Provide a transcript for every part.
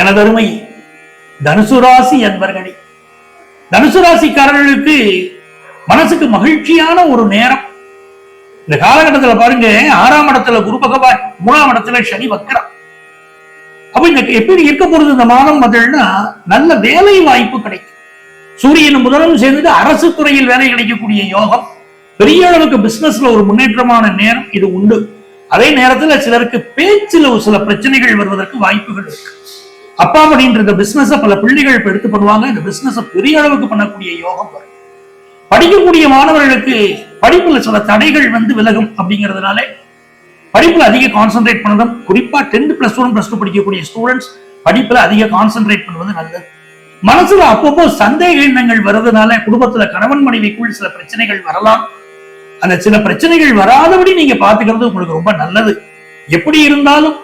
எனதருமை தனுசு ராசி என்பர்களே தனுசு ராசிக்காரர்களுக்கு மனசுக்கு மகிழ்ச்சியான ஒரு நேரம். இந்த காலகட்டத்துல பாருங்க ஆறாம் இடத்துல குரு பகவான் மூணாம் இடத்துல சனி வக்கரம் அப்ப இந்த எப்படி இருக்க போறது இந்த மாதம் முதல்னா நல்ல வேலை வாய்ப்பு கிடைக்கும். சூரியன் முதலும் சேர்ந்து அரசு துறையில் வேலை கிடைக்கக்கூடிய யோகம். பெரிய அளவுக்கு பிசினஸ்ல ஒரு முன்னேற்றமான நேரம் இது உண்டு. அதே நேரத்துல சிலருக்கு பேச்சுல ஒரு சில பிரச்சனைகள் வருவதற்கு வாய்ப்புகள் இருக்கு. அப்பா அப்படின்ற பிசினஸ் பல பிள்ளைகள் இப்ப எடுத்து பண்ணுவாங்க இந்த பிசினஸ் பெரிய அளவுக்கு பண்ணக்கூடிய யோகம் வரும். படிக்கக்கூடிய மாணவர்களுக்கு படிப்புல சில தடைகள் வந்து விலகும் அப்படிங்கிறதுனால படிப்புல அதிக கான்சென்ட்ரேட் பண்ணதும் குறிப்பா tenth plus one plus two படிக்கக்கூடிய ஸ்டூடெண்ட்ஸ் படிப்புல அதிக கான்சென்ட்ரேட் பண்ணுவது நல்லது. மனசுல அப்பப்போ சந்தேக எண்ணங்கள் வர்றதுனால குடும்பத்துல கணவன் மனைவிக்குள் சில பிரச்சனைகள் வரலாம். அந்த சில பிரச்சனைகள் வராதபடி நீங்க பாத்துக்கிறது உங்களுக்கு ரொம்ப நல்லது. எப்படி இருந்தாலும்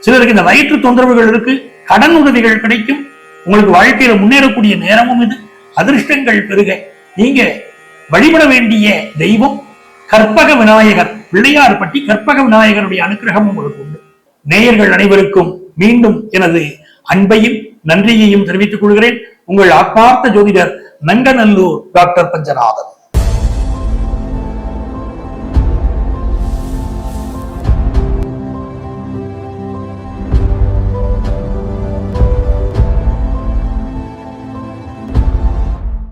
சிலருக்கு இந்த வயிற்று தொந்தரவுகள் இருக்கு. கடன் உதவிகள் கிடைக்கும். உங்களுக்கு வாழ்க்கையில முன்னேறக்கூடிய நேரமும் இது. அதிர்ஷ்டங்கள் பெருக. நீங்க வழிபட வேண்டிய தெய்வம் கற்பக விநாயகர் பிள்ளையார் பட்டி கற்பக விநாயகருடைய அனுகிரகம் உங்களுக்கு உண்டு. நேயர்கள் அனைவருக்கும் மீண்டும் எனது அன்பையும் நன்றியையும் தெரிவித்துக் கொள்கிறேன். உங்கள் ஆத்மார்த்த ஜோதிடர் நங்கநல்லூர் டாக்டர் பஞ்சநாதன்.